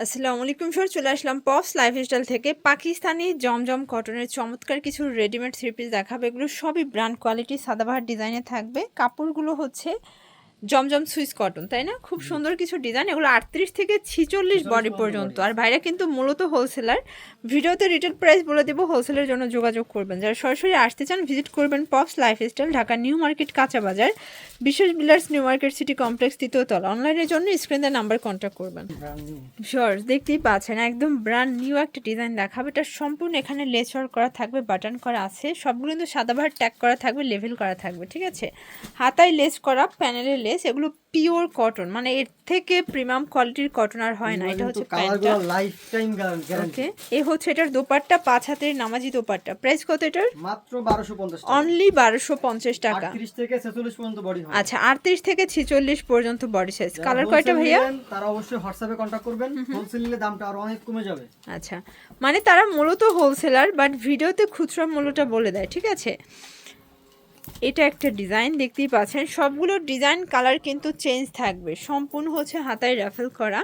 আসসালামু আলাইকুম স্যার চলে আসলাম পপস লাইফস্টাইল থেকে। পাকিস্তানি জমজম কটনের চমৎকার কিছু রেডিমেড থ্রি পিস দেখাবে। এগুলো সবই ব্র্যান্ড কোয়ালিটি সাদাবাহার ডিজাইনে থাকবে। কাপড়গুলো হচ্ছে জমজম সুইস কটন তাই না? খুব সুন্দর কিছু ডিজাইন এগুলো আটত্রিশ থেকে ছিচল্লিশ বডি পর্যন্ত। আর ভাইরা কিন্তু মূলত হোলসেলার ভিডিওতে রিটেল প্রাইস বলে দেবো হোলসেলের জন্য যোগাযোগ করবেন। যারা সরাসরি আসতে চান ভিজিট করবেন pops lifestyle Dhaka new market কাঁচা বাজার। বিশেষ বিলার্স নিউ মার্কেট সিটি কমপ্লেক্স তৃতীয় তলা। অনলাইনের জন্য স্ক্রিনের নাম্বার কন্ট্যাক্ট করবেন। শিওর দেখতেই পাচ্ছেন একদম ব্র্যান্ড নিউ একটা ডিজাইন দেখাবে। এটা সম্পূর্ণ এখানে লেস ওয়ার্ক করা থাকবে বাটন করা আছে। সবগুলো কিন্তু সাদাভার ট্যাগ করা থাকবে লেভেল করা থাকবে ঠিক আছে? হাতায় লেস করা প্যানেলে লেস এগুলো পিওর কটন মানে এর থেকে প্রিমিয়াম কোয়ালিটির কটন আর হয় না। এটা হচ্ছে ওকে এ হচ্ছে এটার দোপাট্টা পাঁচ হাতের নামাজি দোপাট্টা। প্রাইস কত এটার? মাত্র 1250 টাকা। অনলি বারোশো পঞ্চাশ টাকা। 38 থেকে 46 পর্যন্ত বডি হয় আচ্ছা আটত্রিশ থেকে ছিচল্লিশ পর্যন্ত বডি সাইজ কালার কয়টা ভাইয়া? তারা অবশ্যই হোয়াটসঅ্যাপে কন্টাক্ট করবেন। হোলসেল নিলে দামটা আরও অনেক কমে যাবে। আচ্ছা। মানে তারা মূলত হোলসেলার বাট ভিডিওতে খুচরা মূল্যটা বলে দেয় ঠিক আছে? এটা একটা ডিজাইন দেখতেই পাচ্ছেন। সবগুলোর ডিজাইন কালার কিন্তু চেঞ্জ থাকবে। সম্পূর্ণ হচ্ছে হাতায় রাফেল করা।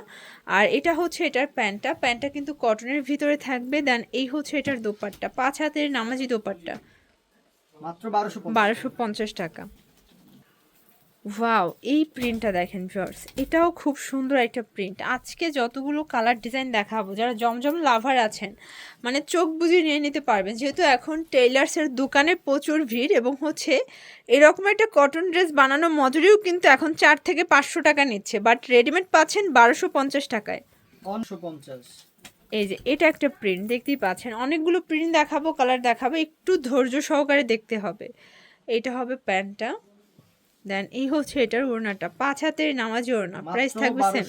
আর এটা হচ্ছে এটার প্যান্টটা। প্যান্টটা কিন্তু কটনের ভিতরে থাকবে। দেন এই হচ্ছে এটার দোপাট্টা। পাঁচ হাতের নামাজি দোপাট্টা। মাত্র বারোশো বারোশো পঞ্চাশ টাকা। ওয়াও এই প্রিন্টটা দেখেন ভিউয়ার্স এটাও খুব সুন্দর একটা প্রিন্ট আজকে যতগুলো কালার ডিজাইন দেখাবো যারা জমজম লাভার আছেন মানে চোখ বুজিয়ে নিয়ে নিতে পারবেন। যেহেতু এখন টেইলার্সের দোকানে প্রচুর ভিড় এবং হচ্ছে এরকম একটা কটন ড্রেস বানানো মজুরিও কিন্তু এখন চার থেকে পাঁচশো টাকা নিচ্ছে বাট রেডিমেড পাচ্ছেন বারোশো পঞ্চাশ টাকায়। 150 এই যে এটা একটা প্রিন্ট দেখতেই পাচ্ছেন। অনেকগুলো প্রিন্ট দেখাবো কালার দেখাবো একটু ধৈর্য সহকারে দেখতে হবে। এটা হবে প্যান্টটা। দেন এই হচ্ছে এটার ওড়নাটা। পাঁচ হাতের নামাজি ওড়না। প্রাইস থাকবে সেম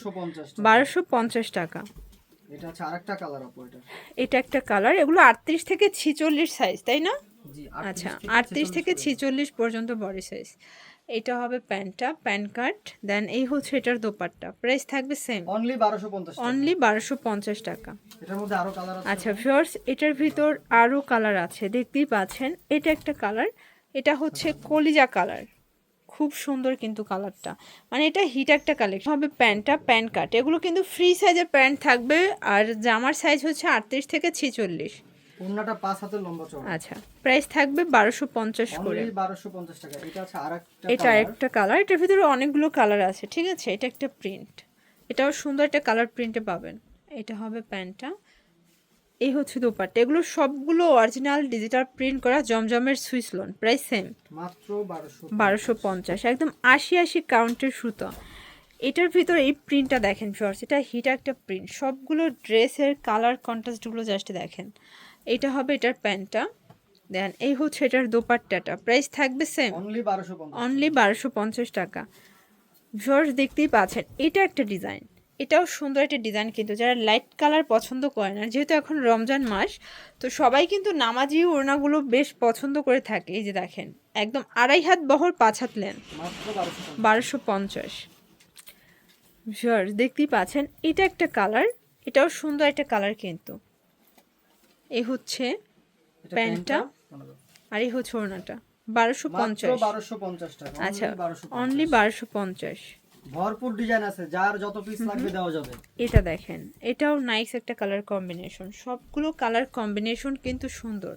বারোশো পঞ্চাশ টাকা। এটা হচ্ছে আরেকটা কালার আপু এটা। এটা একটা কালার এগুলো আটত্রিশ থেকে ছিচল্লিশ সাইজ তাই না? আচ্ছা আটত্রিশ থেকে ছিচল্লিশ পর্যন্ত বডি সাইজ এটা হবে প্যান্টটা প্যান কার্ড দেন এই হচ্ছে এটার দোপাট্টা। প্রাইস থাকবে সেম অনলি 1250 টাকা। অনলি বারোশো পঞ্চাশ টাকা। এটার মধ্যে আরও কালার আছে। আচ্ছা ভিউয়ার্স এটার ভিতর আরও কালার আছে। দেখতেই পাচ্ছেন এটা একটা কালার এটা হচ্ছে কলিজা কালার খুব সুন্দর কিন্তু কালারটা। মানে এটা হিট একটা কালেকশন হবে প্যান্টটা প্যান্ট কাট। এগুলো কিন্তু ফ্রি সাইজের প্যান্ট থাকবে। আর জামার সাইজ হচ্ছে আটত্রিশ থেকে ছিচল্লিশ। ওন্নাটা পাঁচ হাতের লম্বা চওড়া। আচ্ছা। প্রাইস থাকবে বারোশো পঞ্চাশ করে। অনলি 1250 টাকা। এটা আছে আরেকটা এটা একটা কালার এটার ভিতরে অনেকগুলো কালার আছে। ঠিক আছে? এটা একটা প্রিন্ট এটাও সুন্দর একটা কালার প্রিন্টে পাবেন। এটা হবে প্যান্টটা। এই হচ্ছে দোপাট্টা। এগুলো সবগুলো অরিজিনাল ডিজিটাল প্রিন্ট করা জমজমের সুইস লোন প্রাইস সেম মাত্র 1200 বারোশো পঞ্চাশ একদম আশি আশি কাউন্টের সুতো। এটার ভিতরে এই প্রিন্টটা দেখেন শর্টস এটা হিট একটা প্রিন্ট সবগুলো ড্রেসের কালার কন্ট্রাস্টগুলো জাস্ট দেখেন। এটা হবে এটার প্যান্টটা। দেন এই হচ্ছে এটার দোপাট্টাটা। প্রাইস থাকবে সেম অনলি 1250 অনলি বারোশো পঞ্চাশ টাকা। ভিউয়ার্স দেখতেই পাচ্ছেন এটা একটা ডিজাইন এটাও সুন্দর একটা ডিজাইন কিন্তু যারা লাইট কালার পছন্দ করে না যেহেতু এখন রমজান মাস তো সবাই কিন্তু নামাজি ওড়নাগুলো বেশ পছন্দ করে থাকে। এই যে দেখেন একদম আড়াই হাত বহর পাঁচ হাত লেন বারোশো পঞ্চাশ। ভিউয়ার্স দেখতেই পাচ্ছেন এটা একটা কালার এটাও সুন্দর একটা কালার কিন্তু। এই হচ্ছে প্যান্টটা আর এই হচ্ছে ওড়নাটা। বারোশো পঞ্চাশ। 1250 টাকা আচ্ছা অনলি বারোশো পঞ্চাশ। ভরপুর ডিজাইন আছে যার যত পিস লাগবে দেওয়া যাবে। এটা দেখেন এটাও নাইস একটা কালার কম্বিনেশন সবগুলো কালার কম্বিনেশন কিন্তু সুন্দর।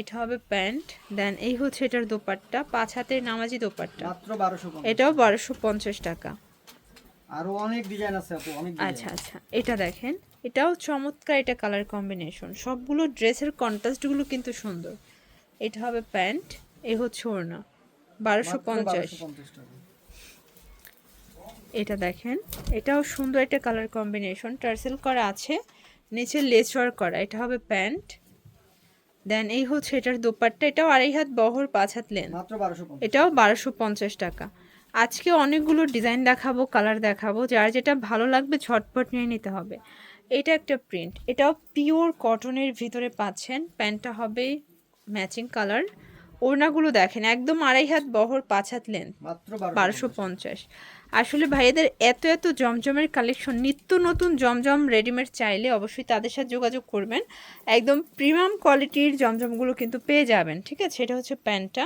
এটা হবে প্যান্ট দেন এই হচ্ছে এটার দোপাট্টা পাঁচ হাতের নামাজি দোপাট্টা। মাত্র 1250 এটাও বারোশো পঞ্চাশ টাকা। আরও অনেক ডিজাইন আছে আপু অনেক আচ্ছা আচ্ছা এটা দেখেন এটাও চমৎকার এটা কালার কম্বিনেশন সবগুলো ড্রেসের কন্ট্রাস্টগুলো কিন্তু সুন্দর। এটা হবে প্যান্ট এ হচ্ছে ওড়না। বারোশো পঞ্চাশ। এটা দেখেন। এটাও সুন্দর একটা কালার কম্বিনেশন টার্সেল করা আছে নিচে লেস ওয়ার্ক করা এটা হবে প্যান্ট। দেন এই হচ্ছে এটার দোপাট্টা এটাও আড়াই হাত বহর পাঁচ হাত লেন এটাও বারোশো পঞ্চাশ টাকা। আজকে অনেকগুলো ডিজাইন দেখাবো কালার দেখাবো যার যেটা ভালো লাগবে ঝটপট নিয়ে নিতে হবে। এটা একটা প্রিন্ট এটাও পিওর কটনের ভিতরে পাচ্ছেন। প্যান্টটা হবে ম্যাচিং কালার ওড়নাগুলো দেখেন একদম আড়াই হাত বহর পাঁচ হাত লেন বারোশো পঞ্চাশ। আসলে ভাইয়াদের এত এত জমজমের কালেকশন নিত্য নতুন জমজম রেডিমেড চাইলে অবশ্যই তাদের সাথে যোগাযোগ করবেন। একদম প্রিমিয়াম কোয়ালিটির জমজমগুলো কিন্তু পেয়ে যাবেন, ঠিক আছে? এটা হচ্ছে প্যান্টটা।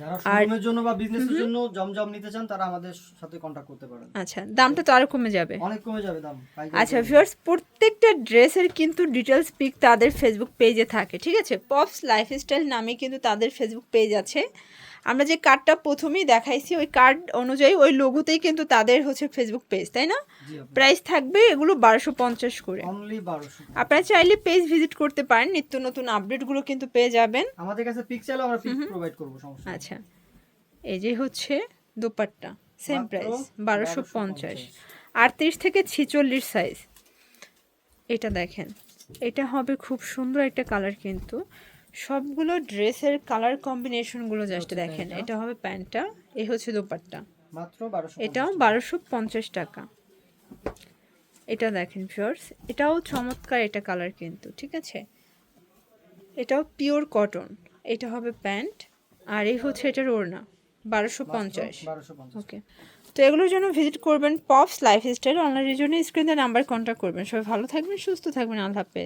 যারা জন্য বা বিজনেসের জন্য জমজম নিতে চান তারা আমাদের সাথে কন্ট্যাক্ট করতে পারেন। আচ্ছা দামটা তো আরও কমে যাবে। অনেক কমে যাবে দাম আচ্ছা ভিউয়ার্স প্রত্যেকটা ড্রেসের কিন্তু ডিটেলস পিক তাদের ফেসবুক পেজে থাকে ঠিক আছে? পপস লাইফস্টাইল নামে কিন্তু তাদের ফেসবুক পেজ আছে। আমরা যে কার্ডটা প্রথমেই দেখাইছি ওই কার্ড অনুযায়ী ওই লোগোতেই কিন্তু তাদের হচ্ছে ফেসবুক পেজ তাই না? প্রাইস থাকবে এগুলো বারোশো পঞ্চাশ করে। আপনারা চাইলে পেজ ভিজিট করতে পারেন নিত্য নতুন আপডেটগুলো কিন্তু পেয়ে যাবেন। আমাদের কাছে পিক চাইলেও আমরা পিক প্রোভাইড করব সমস্যা নেই। আচ্ছা এই যে হচ্ছে দোপাট্টা সেম প্রাইস বারোশো 1250 পঞ্চাশ। আটত্রিশ থেকে ছিচল্লিশ সাইজ এটা দেখেন এটা হবে খুব সুন্দর একটা কালার কিন্তু। সবগুলো ড্রেসের কালার কম্বিনেশনগুলো জাস্ট দেখেন। এটা হবে প্যান্টটা এ হচ্ছে দোপাট্টা। এটাও বারোশো পঞ্চাশ টাকা। এটা দেখেন ফিওর্স এটাও চমৎকার এটা কালার কিন্তু ঠিক আছে? এটাও পিওর কটন এটা হবে প্যান্ট। আর এই হচ্ছে এটার ওড়না বারোশো পঞ্চাশ। ওকে তো এগুলোর জন্য ভিজিট করবেন পপস লাইফস্টাইল অনলাইনের জন্য স্ক্রিনে নাম্বার কন্ট্যাক্ট করবেন। সবাই ভালো থাকবেন সুস্থ থাকবেন আল্লাহ হাফেজ।